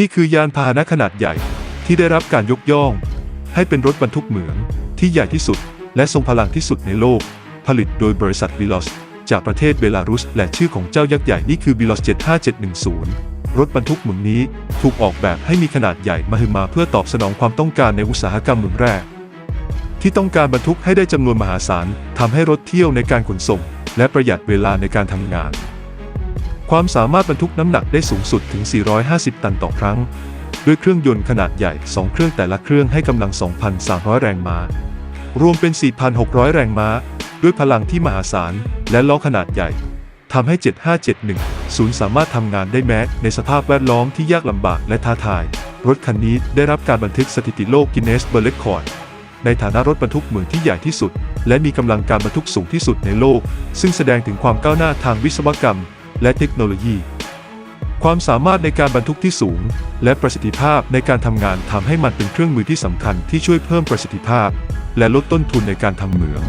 นี่คือยานพาหนะขนาดใหญ่ที่ได้รับการยกย่อง ให้เป็นรถบรรทุกเหมืองที่ใหญ่ที่สุด และทรงพลังที่สุดในโลก ผลิตโดยบริษัทบิลอสจากประเทศเบลารุส และชื่อของเจ้ายักษ์ใหญ่นี่คือบิลอส75710 รถบรรทุกเหมืองนี้ถูกออกแบบให้มีขนาดใหญ่มหึมาเพื่อตอบสนองความต้องการในอุตสาหกรรมเหมืองแร่ที่ต้องการบรรทุกให้ได้จำนวนมหาศาลทำให้รถเที่ยวในการขนส่ง และประหยัดเวลาในการทำงาน ความสามารถบรรทุกน้ำหนักได้สูงสุดถึง 450 ตันต่อครั้ง ด้วยเครื่องยนต์ขนาดใหญ่ 2 เครื่องแต่ละเครื่องให้กำลัง 2,300 แรงม้า รวมเป็น 4,600 แรงม้า ด้วยพลังที่มหาศาล และล้อขนาดใหญ่ทำให้ 7571สามารถทำงานได้แม้ ในสภาพแวดล้อมที่ยากลำบากและท้าทาย รถคันนี้ได้รับการบันทึกสถิติโลกกินเนสเบอร์เรคคอร์ดในฐานะรถบรรทุกเหมืองที่ใหญ่ที่สุด และมีกำลังการบรรทุกสูงที่สุดในโลก ซึ่งแสดงถึงความก้าวหน้าทางวิศวกรรม และเทคโนโลยี ความสามารถในการบรรทุกที่สูง และประสิทธิภาพในการทำงานทำให้มันเป็นเครื่องมือที่สำคัญที่ช่วยเพิ่มประสิทธิภาพ และลดต้นทุนในการทำเหมือง